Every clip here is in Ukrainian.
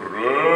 Run.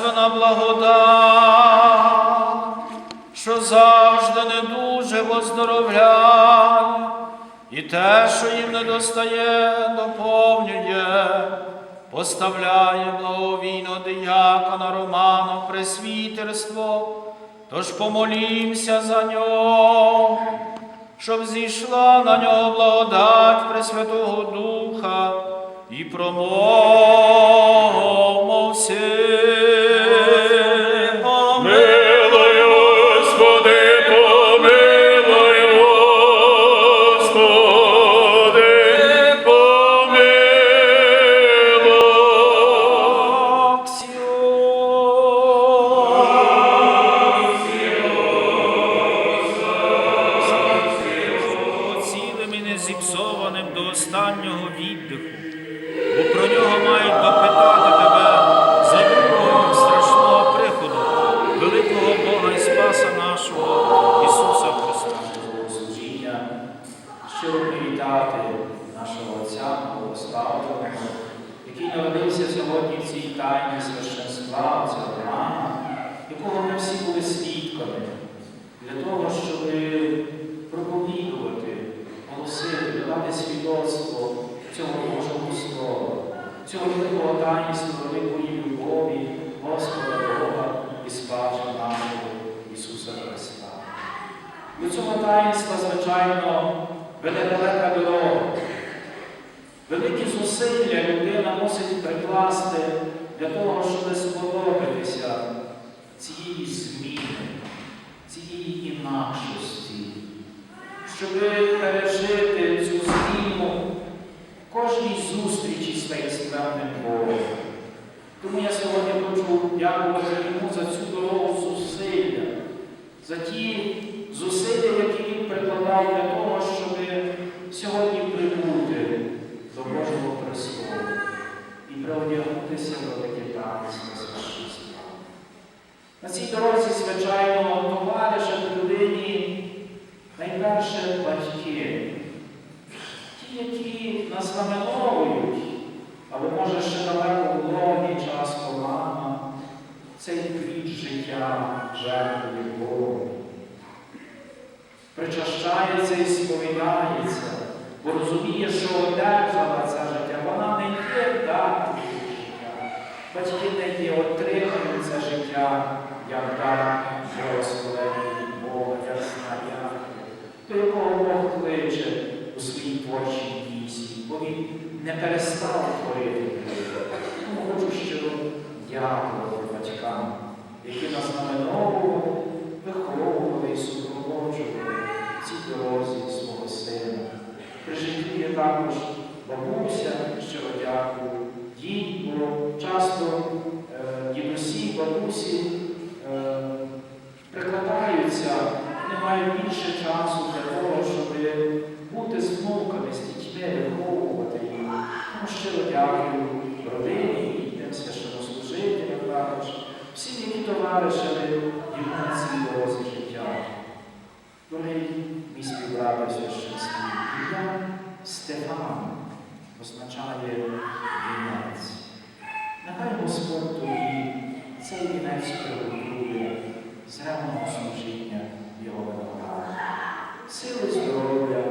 Божественна благодать, що завжди не дуже воздоровляє, і те, що їм не достає, доповнює, поставляє благовійно диякона Романа в пресвітерство, тож помолімся за нього, щоб зійшла на нього благодать Пресвятого Духа і промовмо який народився сьогодні в цій тайні священства, цього Романа, якого ми всі були свідками, для того, щоб проповідувати, голосити, давати свідоцтво цього Божого Слова, цього великого таїнства, великої любові Господа Бога і Спаса нашого Ісуса Христа. До цього таїнства, звичайно, веде далека дорога. Зусилля людина мусить прикласти для того, щоб сподобатися цієї зміни, цієї інакшості, щоб пережити цю зміну в кожній зустрічі з таїнственним Богом. Тому я сьогодні хочу дякувати йому за цю дорогу зусилля, за ті зусилля, які він прикладав для того, щоб сьогодні прибути до Божого престолу і приодягнутися в велике таїнство священства. На цій дорозі, звичайно, товаришать людині найперше батьки, ті, які нас знаменовують, або може ще далеко в лоні часто мама, цей плід життя жертвує Богу. Причащається і сповідається, бо розуміє, що одержала це життя, вона не є дати життя. Батьки не є отримають це життя, як дар бабусі е, прикладаються, не мають більше часу для того, щоб бути з внуками, з дітьми, виховувати їх. Тому щиро дякую родині, і тим священнослужителям також, всім, які товаришили і на цій дорозі життя. Дорогий мій співбрата священський, я Стефан означає вінець. Нехай Господь цей вінець приготує з служіння Його винограду. Сили здоров'я